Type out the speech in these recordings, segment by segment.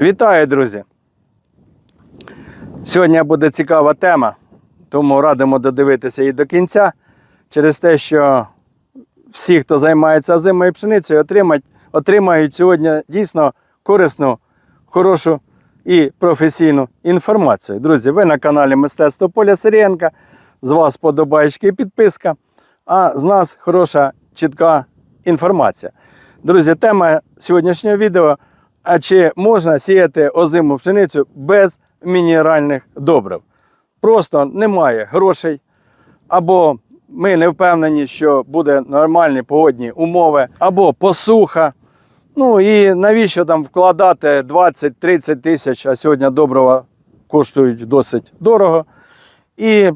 Вітаю, друзі! Сьогодні буде цікава тема, тому радимо додивитися і до кінця через те, що всі, хто займається озимою пшеницею, отримають, отримають сьогодні дійсно корисну, хорошу і професійну інформацію. Друзі, ви на каналі Мистецтво Поля Сирієнка. З вас подобаєчки і підписка, а з нас хороша, чітка інформація. Друзі, тема сьогоднішнього відео. А чи можна сіяти озиму пшеницю без мінеральних добрив? Просто немає грошей, або ми не впевнені, що буде нормальні погодні умови, або посуха. Ну і навіщо там вкладати 20-30 тисяч, а сьогодні добрива коштують досить дорого. І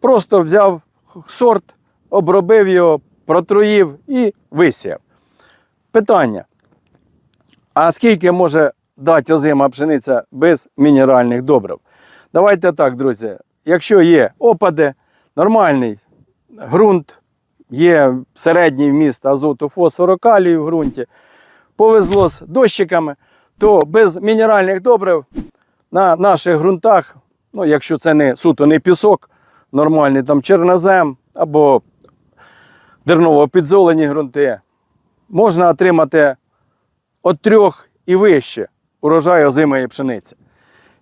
просто взяв сорт, обробив його, протруїв і висіяв. Питання. А скільки може дати озима пшениця без мінеральних добрив? Давайте так, друзі. Якщо є опади, нормальний ґрунт, є середній вміст азоту, фосфору, калію в ґрунті, повезло з дощиками, то без мінеральних добрив на наших ґрунтах, ну, якщо це не суто не пісок, нормальний там чернозем або дерново підзолені ґрунти, можна отримати від трьох і вище урожай озимої пшениці.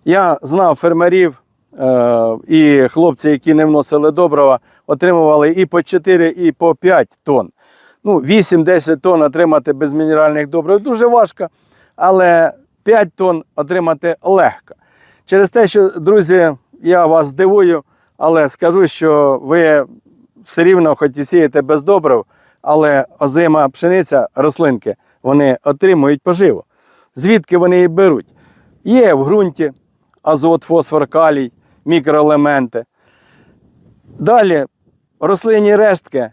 Я знав фермерів е, і хлопці, які не вносили добрива, отримували і по 4, і по 5 тонн. Ну, 8-10 тонн отримати без мінеральних добрив дуже важко, але 5 тонн отримати легко. Через те, що, друзі, я вас здивую, але скажу, що ви все рівно хоч і сієте без добрив, але озима пшениця, рослинки, вони отримують поживу. Звідки вони її беруть? Є в ґрунті азот, фосфор, калій, мікроелементи. Далі рослинні рештки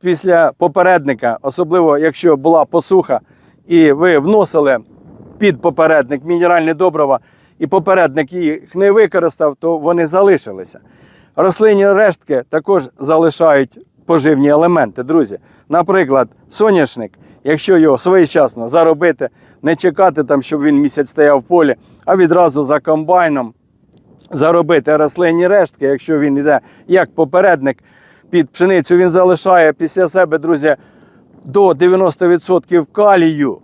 після попередника, особливо якщо була посуха, і ви вносили під попередник мінеральні добрива, і попередник їх не використав, то вони залишилися. Рослинні рештки також залишають поживні елементи, друзі. Наприклад, соняшник, якщо його своєчасно заробити, не чекати, там, щоб він місяць стояв в полі, а відразу за комбайном заробити рослинні рештки, якщо він йде як попередник під пшеницю, він залишає після себе, друзі, до 90% калію,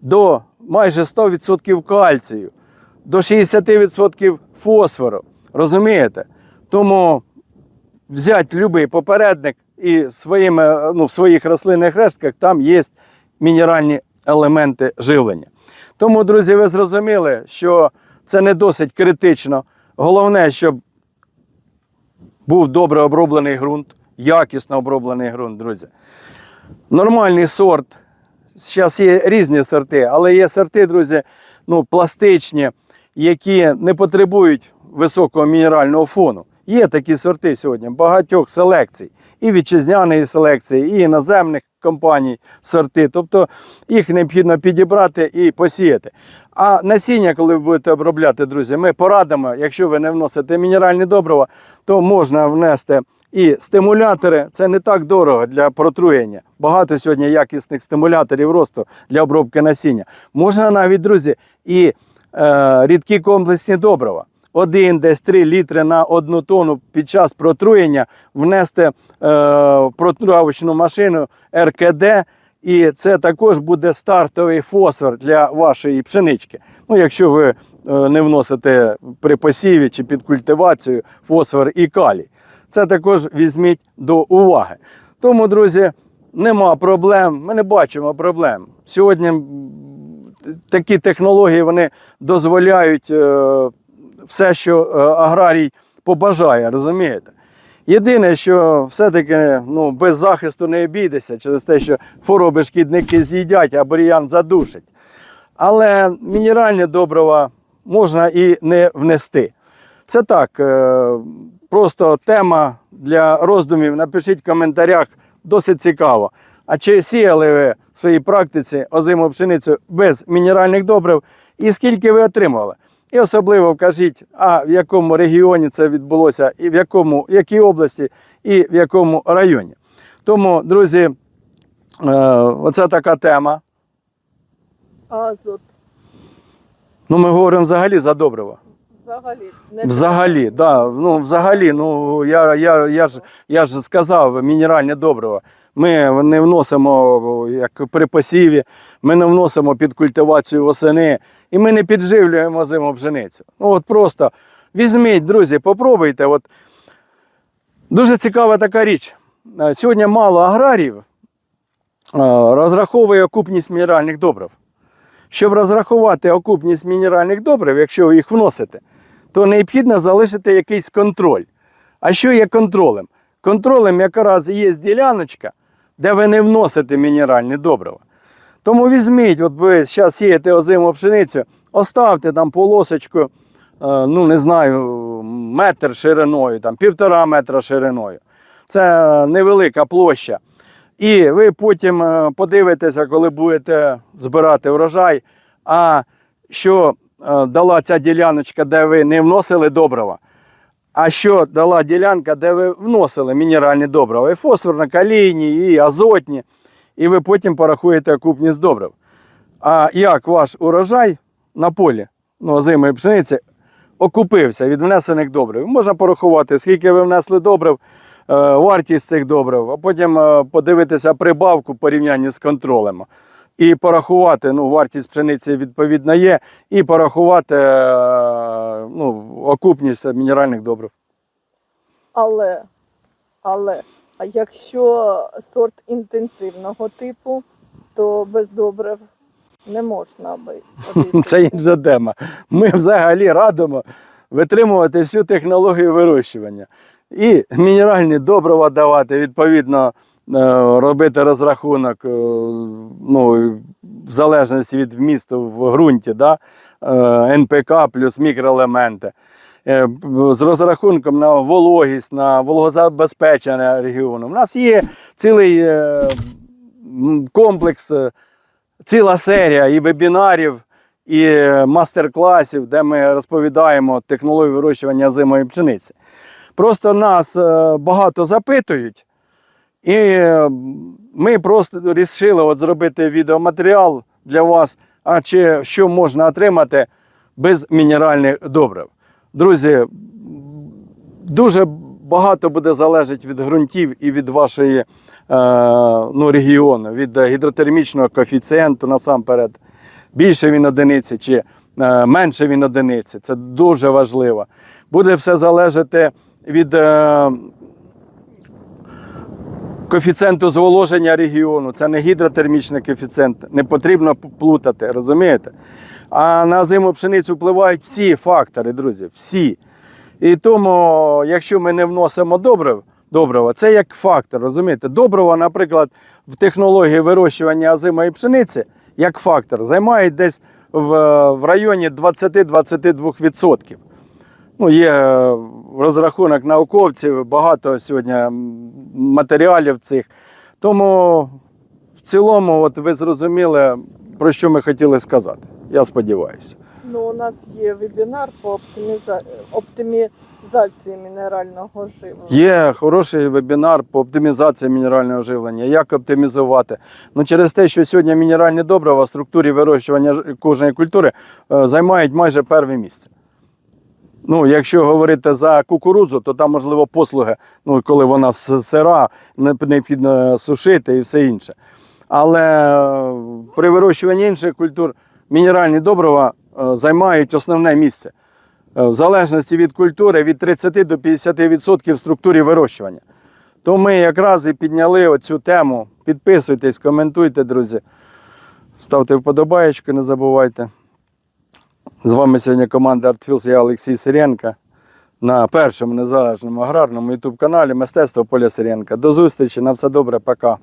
до майже 100% кальцію, до 60% фосфору. Розумієте? Тому взяти будь-який попередник і своїми, ну, в своїх рослинних рештках там є мінеральні елементи живлення. Тому, друзі, ви зрозуміли, що це не досить критично. Головне, щоб був добре оброблений ґрунт, якісно оброблений ґрунт, друзі. Нормальний сорт. Зараз є різні сорти, але є сорти, друзі, ну, пластичні, які не потребують високого мінерального фону. Є такі сорти сьогодні, багатьох селекцій, і вітчизняної селекції, і іноземних компаній сорти. Тобто їх необхідно підібрати і посіяти. А насіння, коли ви будете обробляти, друзі, ми порадимо, якщо ви не вносите мінеральні добрива, то можна внести і стимулятори. Це не так дорого для протруєння. Багато сьогодні якісних стимуляторів росту для обробки насіння. Можна навіть, друзі, і е, рідкі комплексні добрива. Один десь 3 літри на одну тонну під час протруєння внести е, протруявочну машину РКД, і це також буде стартовий фосфор для вашої пшенички. Ну, якщо ви е, не вносите при посіві чи під культивацію фосфор і калій. Це також візьміть до уваги. Тому, друзі, нема проблем. Ми не бачимо проблем. Сьогодні такі технології вони дозволяють. Все, що е, аграрій побажає, розумієте? Єдине, що все-таки ну, без захисту не обійдеться через те, що хвороби шкідники з'їдять, а бур'ян задушить. Але мінеральне добрива можна і не внести. Це так, е, просто тема для роздумів. Напишіть в коментарях, досить цікаво. А чи сіяли ви в своїй практиці озиму пшеницю без мінеральних добрив і скільки ви отримали? І особливо вкажіть, а в якому регіоні це відбулося, і в якому, в якій області, і в якому районі. Тому, друзі, е, оце така тема. Азот. Ну, ми говоримо взагалі за добриво. Взагалі, не Взагалі, да, ну, взагалі, ну, я, я, я, ж, я ж сказав, мінеральне добриво. Ми не вносимо як при посіві, ми не вносимо під культивацію восени і ми не підживлюємо зиму пшеницю. Ну от просто візьміть, друзі, попробуйте. От. Дуже цікава така річ. Е, Сьогодні мало аграріїв е, розраховує окупність мінеральних добрив. Щоб розрахувати окупність мінеральних добрив, якщо ви їх вносите, то необхідно залишити якийсь контроль. А що є контролем? Контролем якраз є діляночка, де ви не вносите мінеральні добрива. Тому візьміть, от ви зараз сієте озиму пшеницю, оставте там полосочку, е, ну не знаю, метр шириною, там, півтора метра шириною. Це невелика площа. І ви потім е, подивитеся, коли будете збирати врожай, а що е, дала ця діляночка, де ви не вносили добрива, а що дала ділянка, де ви вносили мінеральні добрива, і фосфорно-калійні, і азотні, і ви потім порахуєте окупність добрив. А як ваш урожай на полі ну, озимої пшениці окупився від внесених добрив? Можна порахувати, скільки ви внесли добрив, е, вартість цих добрив, а потім е, подивитися прибавку в порівнянні з контролем. І порахувати, ну, вартість пшениці відповідно є, і порахувати е, ну, окупність мінеральних добрив. Але, але, а якщо сорт інтенсивного типу, то без добрив не можна би. Це інша тема. Ми взагалі радимо витримувати всю технологію вирощування. І мінеральні добрива давати, відповідно, робити розрахунок, е, ну, в залежності від вмісту в ґрунті, да? е, НПК плюс мікроелементи. Е, З розрахунком на вологість, на вологозабезпечення регіону. У нас є цілий е, комплекс е, ціла серія і вебінарів, і е, мастер-класів, де ми розповідаємо технологію вирощування зимої пшениці. Просто нас е, багато запитують, і е, ми просто вирішили от зробити відеоматеріал для вас, а чи що можна отримати без мінеральних добрив. Друзі, дуже багато буде залежати від ґрунтів і від вашої е, ну, регіону, від гідротермічного коефіцієнту насамперед. Більше він одиниці чи е, менше він одиниці. Це дуже важливо. Буде все залежати від коефіцієнту зволоження регіону. Це не гідротермічний коефіцієнт, не потрібно плутати, розумієте? А на зиму пшеницю впливають всі фактори, друзі, всі. І тому, якщо ми не вносимо добрив, добрива, це як фактор, розумієте? Добрива, наприклад, в технології вирощування озимої пшениці, як фактор, займають десь в, в районі 20-22%. Ну, є розрахунок науковців, багато сьогодні матеріалів цих. Тому в цілому, от ви зрозуміли, про що ми хотіли сказати. Я сподіваюся. Ну, у нас є вебінар по оптиміза... оптимізації мінерального живлення. Є хороший вебінар по оптимізації мінерального живлення. Як оптимізувати? Ну, через те, що сьогодні мінеральні добрива в структурі вирощування кожної культури е, займають майже перше місце. Ну, якщо говорити за кукурудзу, то там, можливо, послуги, ну, коли вона сира, необхідно сушити і все інше. Але е, при вирощуванні інших культур мінеральні добрива е, займають основне місце. Е, В залежності від культури від 30 до 50% в структурі вирощування. То ми якраз і підняли оцю тему. Підписуйтесь, коментуйте, друзі. Ставте вподобаєчку, не забувайте. З вами сьогодні команда Артфілс, я Олексій Сиренко на першому незалежному аграрному ютуб каналі Мистецтво Поля Сиренка. До зустрічі, на все добре, пока.